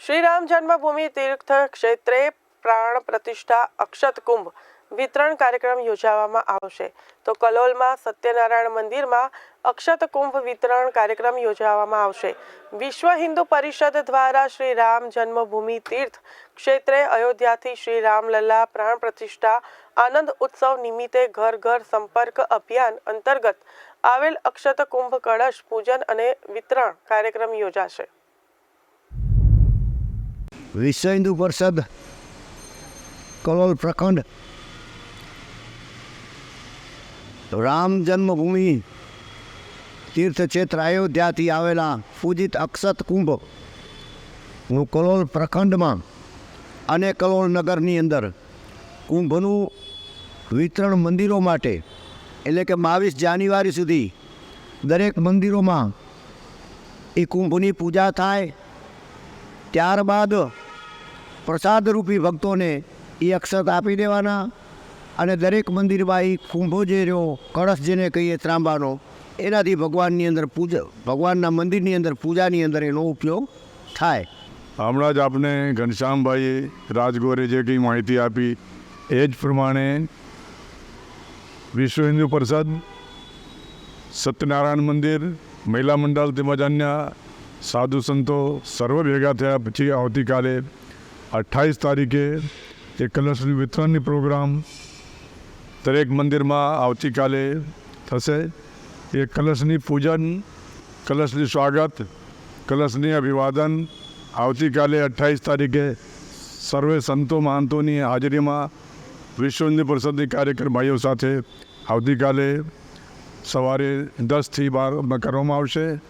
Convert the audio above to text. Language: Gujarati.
શ્રી રામ જન્મભૂમિ તીર્થ ક્ષેત્રે પ્રાણ પ્રતિષ્ઠા અક્ષત કુંભ વિતરણ કાર્યક્રમ યોજવામાં આવશે. તો કલોલમાં સત્યનારાયણ મંદિરમાં અક્ષત કુંભ વિતરણ કાર્યક્રમ યોજવામાં આવશે. વિશ્વ હિન્દુ પરિષદ દ્વારા શ્રી રામ જન્મભૂમિ તીર્થ ક્ષેત્રે અયોધ્યાથી શ્રી રામલલ્લા પ્રાણ પ્રતિષ્ઠા આનંદ ઉત્સવ નિમિત્તે ઘર ઘર સંપર્ક અભિયાન અંતર્ગત આવેલ અક્ષત કુંભ કળશ પૂજન અને વિતરણ કાર્યક્રમ યોજાશે. વિશ્વ હિન્દુ પરિષદ કલોલ પ્રખંડ રામ જન્મભૂમિ તીર્થક્ષેત્ર અયોધ્યાથી આવેલા પૂજિત અક્ષત કુંભ હું કલોલ પ્રખંડમાં અને કલોલ નગરની અંદર કુંભનું વિતરણ મંદિરો માટે એટલે કે બાવીસ જાન્યુઆરી સુધી દરેક મંદિરોમાં એ કુંભની પૂજા થાય ત્યારબાદ પ્રસાદરૂપી ભક્તોને એ અક્ષત આપી દેવાના અને દરેક મંદિરમાં એ કુંભો જે રહ્યો, કળશ જેને કહીએ ત્રાંબાનો, એનાથી ભગવાનની અંદર પૂજા, ભગવાનના મંદિરની અંદર પૂજાની અંદર એનો ઉપયોગ થાય. હમણાં જ આપને ઘનશ્યામભાઈએ રાજગોરે જે કંઈ માહિતી આપી, એ જ પ્રમાણે વિશ્વ હિન્દુ પરિષદ, સત્યનારાયણ મંદિર, મહિલા મંડળ તેમજ અન્ય સાધુ સંતો સર્વ ભેગા થયા. પછી આવતીકાલે અઠ્ઠાવીસ તારીખે એ કલશની વિતરણની પ્રોગ્રામ દરેક મંદિરમાં આવતીકાલે થશે. એ કલશની પૂજન, કલશની સ્વાગત, કલશની અભિવાદન આવતીકાલે અઠ્ઠાવીસ તારીખે સર્વે સંતો મહંતોની હાજરીમાં વિશ્વ હિન્દુ પરિષદની કાર્યક્રમ ભાઈઓ સાથે આવતીકાલે સવારે દસથી બાર કરવામાં આવશે.